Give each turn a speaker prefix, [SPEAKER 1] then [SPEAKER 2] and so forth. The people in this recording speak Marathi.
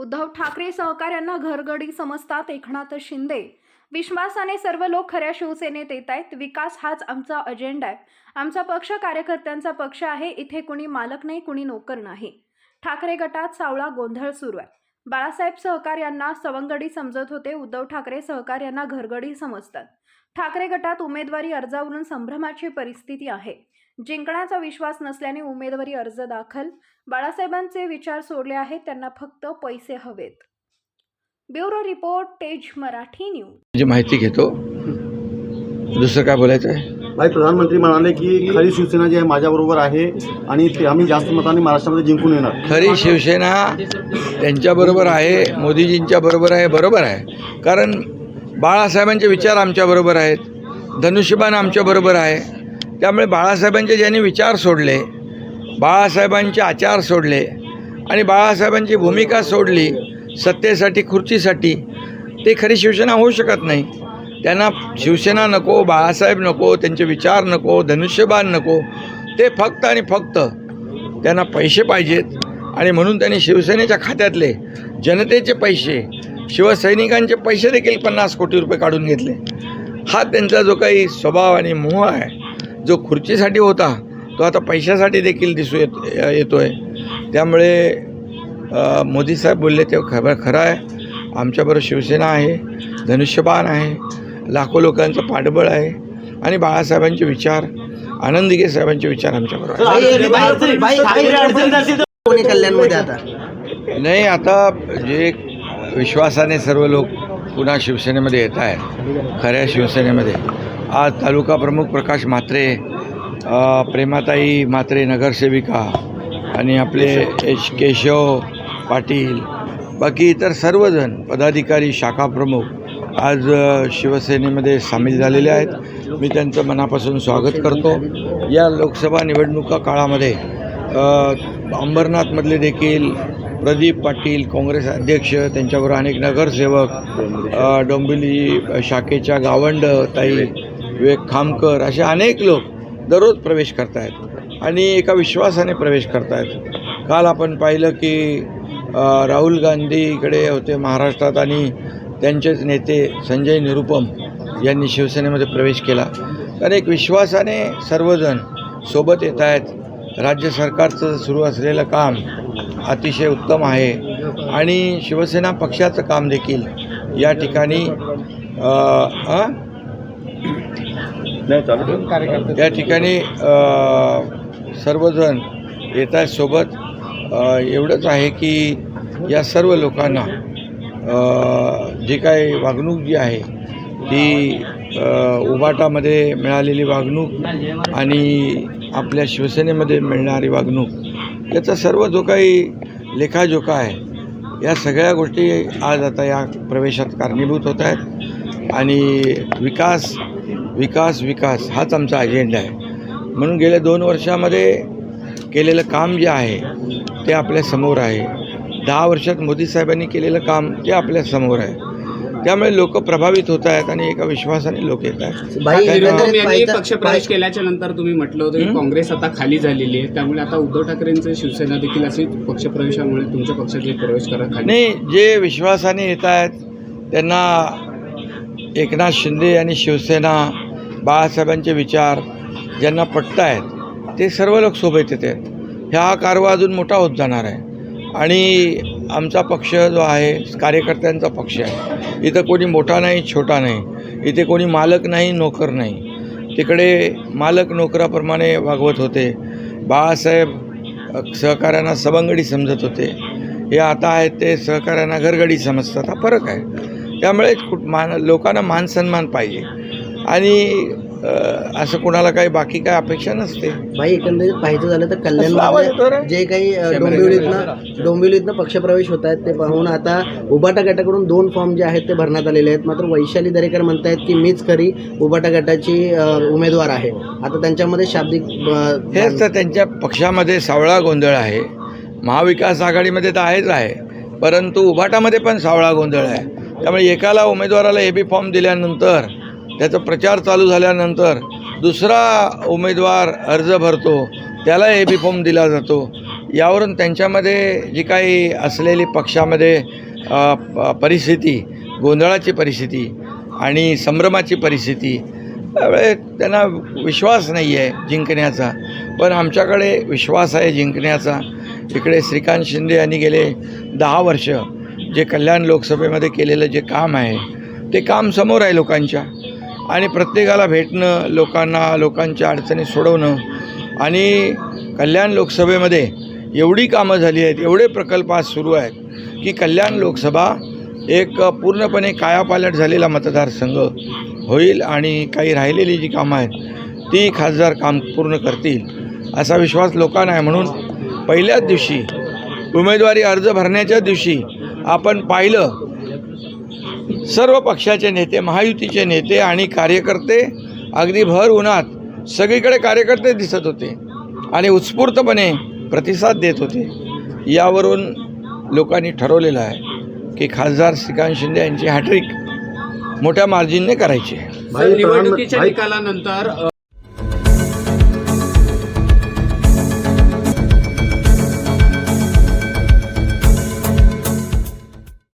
[SPEAKER 1] उद्धव ठाकरे सहकाऱ्यांना घरगडी समजतात एकनाथ शिंदे. विश्वासाने सर्व लोक खऱ्या शिवसेनेत येत आहेत. विकास हाच आमचा अजेंडा आहे. आमचा पक्ष कार्यकर्त्यांचा पक्ष आहे. इथे कुणी मालक नाही कुणी नोकर नाही. ठाकरे गटात सावळा गोंधळ सुरू आहे. बाळासाहेब सहकार्यांना सवंगडी समजत होते. उद्धव ठाकरे सहकार्यांना घरगडी समजतात. ठाकरे गटात उमेदवारी अर्जावरून संभ्रमाची परिस्थिती आहे. जिंकण्याचा विश्वास नसल्याने उमेदवारी अर्ज दाखल. बाळासाहेबांचे विचार सोडले आहेत त्यांना फक्त पैसे हवेत. ब्युरो रिपोर्ट तेज मराठी न्यूज.
[SPEAKER 2] जी माहिती घेतो. दुसरं काय बोलायचं आहे
[SPEAKER 3] भाई प्रधानमंत्री म्हणाले की खरी शिवसेना जी आहे माझ्याबरोबर आहे आणि ते आम्ही जास्त मताने महाराष्ट्रामध्ये जिंकून येणार.
[SPEAKER 2] खरी शिवसेना त्यांच्याबरोबर आहे मोदीजींच्या बरोबर आहे बरोबर आहे. कारण बाळासाहेबांचे विचार आमच्याबरोबर आहेत. धनुष्यबाण आमच्याबरोबर आहे. त्यामुळे बाळासाहेबांचे ज्यांनी विचार सोडले बाळासाहेबांचे आचार सोडले आणि बाळासाहेबांची भूमिका सोडली सत्तेसाठी खुर्चीसाठी ते खरी शिवसेना होऊ शकत नाही. त्यांना शिवसेना नको बाळासाहेब नको त्यांचे विचार नको धनुष्यबाण नको ते फक्त आणि फक्त त्यांना पैसे पाहिजेत आणि म्हणून त्यांनी शिवसेनेच्या खात्यातले जनतेचे पैसे शिवसैनिकांचे पैसे देखील पन्नास कोटी रुपये काढून घेतले. हा त्यांचा जो काही स्वभाव आणि मोह आहे जो खुर्चीसाठी होता तो आता पैशासाठी देखील दिसू येत येतो आहे त्यामुळे मोदी साहेब बोलले ते खरं खरं आहे. आमच्याबरोबर शिवसेना आहे धनुष्यबाण आहे लाखो लोकांचं पाठबळ आहे आणि बाळासाहेबांचे विचार आनंद दिघे साहेबांचे विचार आमच्याबरोबर आहे नाही आता जे विश्वासाने सर्व लोक पुन्हा शिवसेनेमध्ये येत आहेत. खऱ्या शिवसेनेमध्ये. आज तालुका प्रमुख प्रकाश म्हात्रे प्रेमाताई म्हात्रे नगरसेविका आणि आपले एच केशव पाटील बाकी इतर सर्वजण पदाधिकारी शाखा प्रमुख आज शिवसेनेमध्ये सामील झालेले आहेत. मी त्यांचं मनापासून स्वागत करतो. या लोकसभा निवडणुका काळामध्ये अंबरनाथमधले देखील प्रदीप पाटील काँग्रेस अध्यक्ष त्यांच्याबरोबर अनेक नगरसेवक डोंबिवली शाखेच्या गावंड ताई विवेक खामकर असे अनेक लोक दररोज प्रवेश करत आहेत आणि एका विश्वासाने प्रवेश करत आहेत काल आपण पाहिलं की राहुल गांधी इकडे होते महाराष्ट्रात आणि त्यांचेच नेते संजय निरुपम यांनी शिवसेनेमध्ये प्रवेश केला. तर एक विश्वासाने सर्वजण सोबत येत आहेत राज्य सरकारचं सुरू असलेलं काम अतिशय उत्तम आहे. आणि शिवसेना पक्षाचं काम देखील या ठिकाणी? या ठिकाणी सर्वजण येत आहेत सोबत. एवढंच आहे की या सर्व लोकांना जी काही वागणूक जी आहे ती उबाटामध्ये मिळालेली वागणूक आणि आपल्या शिवसेनेमध्ये मिळणारी वागणूक याचा सर्व जो काही लेखाजोखा आहे या सगळ्या गोष्टी आज आता या प्रवेशात कारणीभूत होत आहेत. आणि विकास विकास विकास हाच आमचा अजेंडा आहे. म्हणून गेल्या दोन वर्षामध्ये केलेलं काम जे आहे ते आपल्यासमोर आहे. दहा वर्षात मोदी साहेबांनी केलेलं काम ते आपल्यासमोर आहे. त्यामुळे लोक प्रभावित होत आहेत आणि एका विश्वासाने लोक येत आहेत.
[SPEAKER 4] पक्षप्रवेश केल्याच्यानंतर तुम्ही म्हटलं होतं की? काँग्रेस आता खाली झालेली आहे. त्यामुळे आता उद्धव ठाकरेंचे शिवसेना देखील अशी पक्षप्रवेशामुळे तुमच्या पक्षाचे प्रवेश करा खाली
[SPEAKER 2] नाही जे विश्वासाने येत आहेत त्यांना एकनाथ शिंदे आणि शिवसेना बाळासाहेबांचे विचार ज्यांना पटत आहेत ते सर्व लोक सोबत येत आहेत. ह्या कारवा अजून मोठा होत जाणार आहे. आणि आमचा पक्ष जो आहे कार्यकर्त्यांचा पक्ष आहे. इथं कोणी मोठा नाही छोटा नाही. इथे कोणी मालक नाही नोकर नाही. तिकडे मालक नोकराप्रमाणे वागवत होते. बाळासाहेब सहकाऱ्यांना सवंगडी समजत होते. हे आता आहेत ते सहकाऱ्यांना घरगडी समजतात. हा फरक आहे. त्यामुळे कुठ मान लोकांना मानसन्मान पाहिजे. आणि असं कोणाला काही बाकी काय अपेक्षा नसते.
[SPEAKER 5] भाई एकंदरीत पाहायचं झालं तर? कल्याण जे काही डोंबिवलीतनं डोंबिवलीतनं पक्षप्रवेश होत आहेत ते पाहून आता उबाटा गटाकडून दोन फॉर्म जे आहेत ते भरण्यात आलेले आहेत. मात्र वैशाली दरेकर म्हणतायत की मीच खरी उबाटा गटाची उमेदवार आहे. आता त्यांच्यामध्ये शाब्दिक
[SPEAKER 2] हेच तर त्यांच्या पक्षामध्ये सावळा गोंधळ आहे. महाविकास आघाडीमध्ये तर आहेच आहे. परंतु उभाटामध्ये पण सावळा गोंधळ आहे. त्यामुळे एकाला उमेदवाराला ए बी फॉर्म दिल्यानंतर त्याचा प्रचार चालू झाल्यानंतर दुसरा उमेदवार अर्ज भरतो त्याला ए बी फॉर्म दिला जातो. यावरून त्यांच्यामध्ये जी काही असलेली पक्षामध्ये प- परिस्थिती गोंधळाची परिस्थिती आणि संभ्रमाची परिस्थिती त्यामुळे त्यांना विश्वास नाही आहे जिंकण्याचा. पण आमच्याकडे विश्वास आहे जिंकण्याचा. इकडे श्रीकांत शिंदे यांनी गेले दहा वर्ष जे कल्याण लोकसभेमध्ये केलेलं जे काम आहे ते काम समोर आहे लोकांच्या. आणि प्रत्येकाला भेटणं लोकांना लोकांच्या अडचणी सोडवणं आणि कल्याण लोकसभेमध्ये एवढी कामं झाली आहेत एवढे प्रकल्प आज सुरू आहेत की कल्याण लोकसभा एक पूर्णपणे कायापालट झालेला मतदारसंघ होईल आणि काही राहिलेली जी कामं आहेत ती खासदार काम पूर्ण करतील असा विश्वास लोकांना आहे. म्हणून पहिल्याच दिवशी उमेदवारी अर्ज भरण्याच्या दिवशी आपण पाहिलं सर्व पक्षाचे नेते महायुतीचे नेते आणि कार्यकर्ते अगदी भर उन्हात सगळीकडे कार्यकर्ते दिसत होते आणि उत्स्फूर्तपणे प्रतिसाद देत होते. यावरून लोकांनी ठरवलेलं आहे की खासदार श्रीकांत शिंदे यांची हॅट्रिक मोठ्या मार्जिनने करायची
[SPEAKER 4] निवडणुकीच्या निकालानंतर